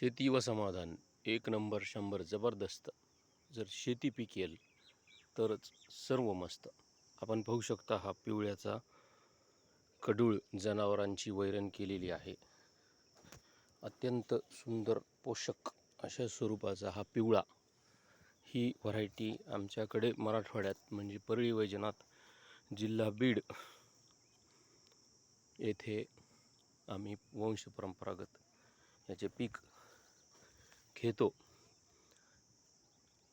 शेती व समाधान एक नंबर शंभर जबरदस्त. जर शेती पिकेल तरच सर्व मस्त. आपण पाहू शकता हा पिवळ्याचा कडूळ जनावरांची वैरण केलेली आहे. अत्यंत सुंदर पोषक अशा स्वरूपाचा हा पिवळा. ही व्हरायटी आमच्याकडे मराठवाड्यात म्हणजे परळी वैजनाथ जिल्हा बीड येथे आम्ही वंशपरंपरागत याचे पीक घेतो.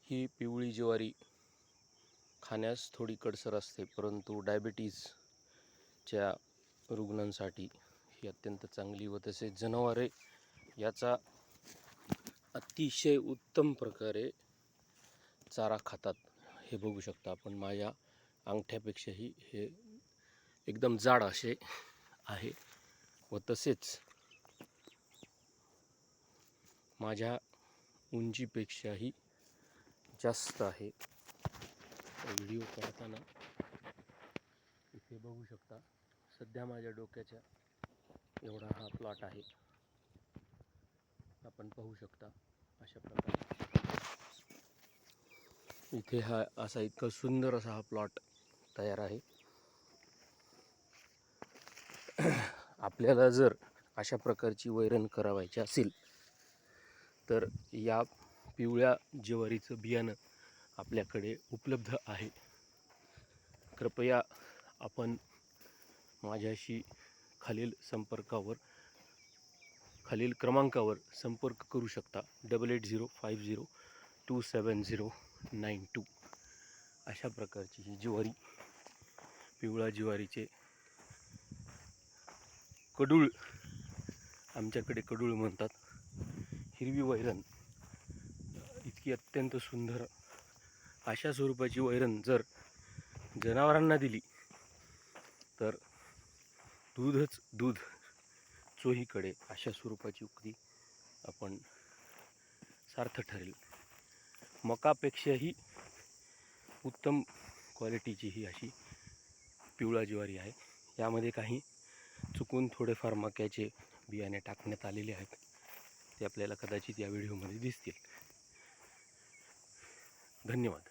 ही पिवळी ज्वारी खाण्यास थोडी कडसर असते परंतु डायबिटीजच्या रुग्णांसाठी ही अत्यंत चांगली व तसेच जनावरे याचा अतिशय उत्तम प्रकारे चारा खातात. हे बघू शकता आपण. माझ्या अंगठ्यापेक्षाही हे एकदम जाड असे आहे व तसेच माझ्या उंचीपेक्षाही जास्त आहे. व्हिडिओ करताना इथे बघू शकता सध्या माझ्या डोक्याच्या एवढा हा प्लॉट आहे. आपण पाहू शकता अशा प्रकारे. इथे हा असा इतका सुंदर असा हा प्लॉट तयार आहे. आपल्याला जर अशा प्रकारची वैरण करावायची असेल तर या पिवळ्या ज्वारीचं बियाणं आपल्याकडे उपलब्ध आहे. कृपया आपण माझ्याशी खालील संपर्कावर खालील क्रमांकावर संपर्क करू शकता. Double eight zero five zero two seven zero nine two अशा प्रकारची ही ज्वारी पिवळा ज्वारीचे कडूळ आमच्याकडे कडूळ म्हणतात. हिरवी वैरण. इतकी अत्यंत सुंदर अशा स्वरूपाची वैरण जर जनावरांना दिली तर दूधच दूध चोहीकडे अशा स्वरूपाची उक्ती आपण सार्थ ठरेल. मकापेक्षाही उत्तम क्वालिटीची ही अशी पिवळा ज्वारी आहे. यामध्ये काही चुकून थोडेफार मक्याचे बियाणे टाकण्यात आलेले आहेत. ते आपल्याला कदाचित या व्हिडिओमध्ये दिसतील. धन्यवाद.